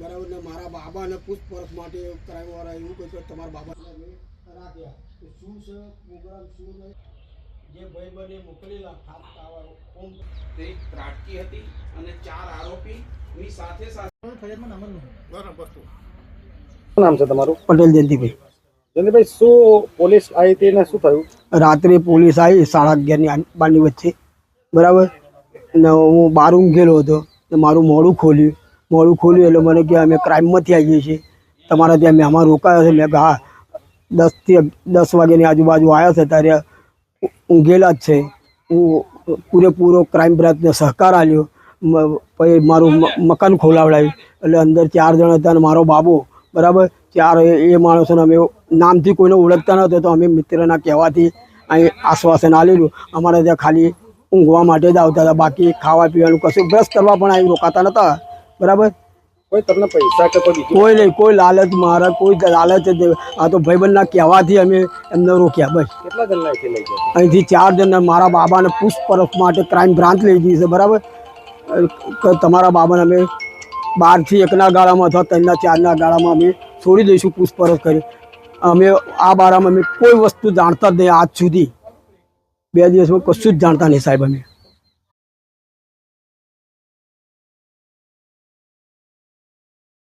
બરાબર ને મારા બાબાને પૂછપરછ માટે ક્રાઇમ વાળા એવું કહ્યું કે તમારા બાબાને રાખ્યા તો શું છે પ્રોગ્રામ શું નહીં? જે ભાઈ બને મોકલેલા ખાસ કાવાળો ઓમ તે ત્રાટકી હતી અને ચાર આરોપી ની સાથે સાથે શું નામ છે તમારું? પટેલ જયંતિભાઈ. જયંતિભાઈ શું પોલીસ આવી હતી ને શું થયું? રાત્રે પોલીસ આવી સાડા અગિયારની બારની વચ્ચે. બરાબર? ને હું બહાર ઊંઘેલો હતો ને મારું મોડું ખોલ્યું. મોડું ખોલ્યું એટલે મને કે અમે ક્રાઇમમાંથી આવીએ છીએ. તમારા ત્યાં મહેમાન રોકાયો છે. મેં હા, દસથી દસ વાગ્યાની આજુબાજુ આવ્યા છે. ત્યારે ઊંઘેલા જ છે. હું પૂરેપૂરો ક્રાઇમ બ્રાન્ચને સહકાર આપ્યો પછી મારું મકાન ખોલાવડાવ્યું એટલે અંદર ચાર જણ હતા અને મારો બાબો. બરાબર? ચાર એ એ માણસોને અમે નામથી કોઈને ઓળખતા નહોતો તો અમે મિત્રના કહેવાથી અહીં આશ્વાસન આલેલું. અમારે ત્યાં ખાલી ઊંઘવા માટે જ આવતા હતા. બાકી ખાવા પીવાનું કશું, બ્રશ કરવા પણ અહીં રોકાતા નહોતા. બરાબર? કોઈ તમને પૈસા કે કોઈ કોઈ નહીં કોઈ લાલચ મારા કોઈ લાલચ આ તો ભાઈબંધના કહેવાથી અમે એમને રોક્યા બસ. કેટલા જણના અહીંથી લઈ ગયા? અહીંથી ચાર જણને મારા બાબાને પૂછપરછ માટે ક્રાઇમ બ્રાન્ચ લઈ ગઈ છે બરાબર? તમારા બાબાને અમે બારથી એકના ગાળામાં અથવા ત્રણના ચારના ગાળામાં અમે છોડી દઈશું પૂછપરછ કરી. અમે આ બારામાં અમે કોઈ વસ્તુ જાણતા જ નહીં આજ સુધી. બે દિવસમાં કશું જ જાણતા નહીં સાહેબ અમે.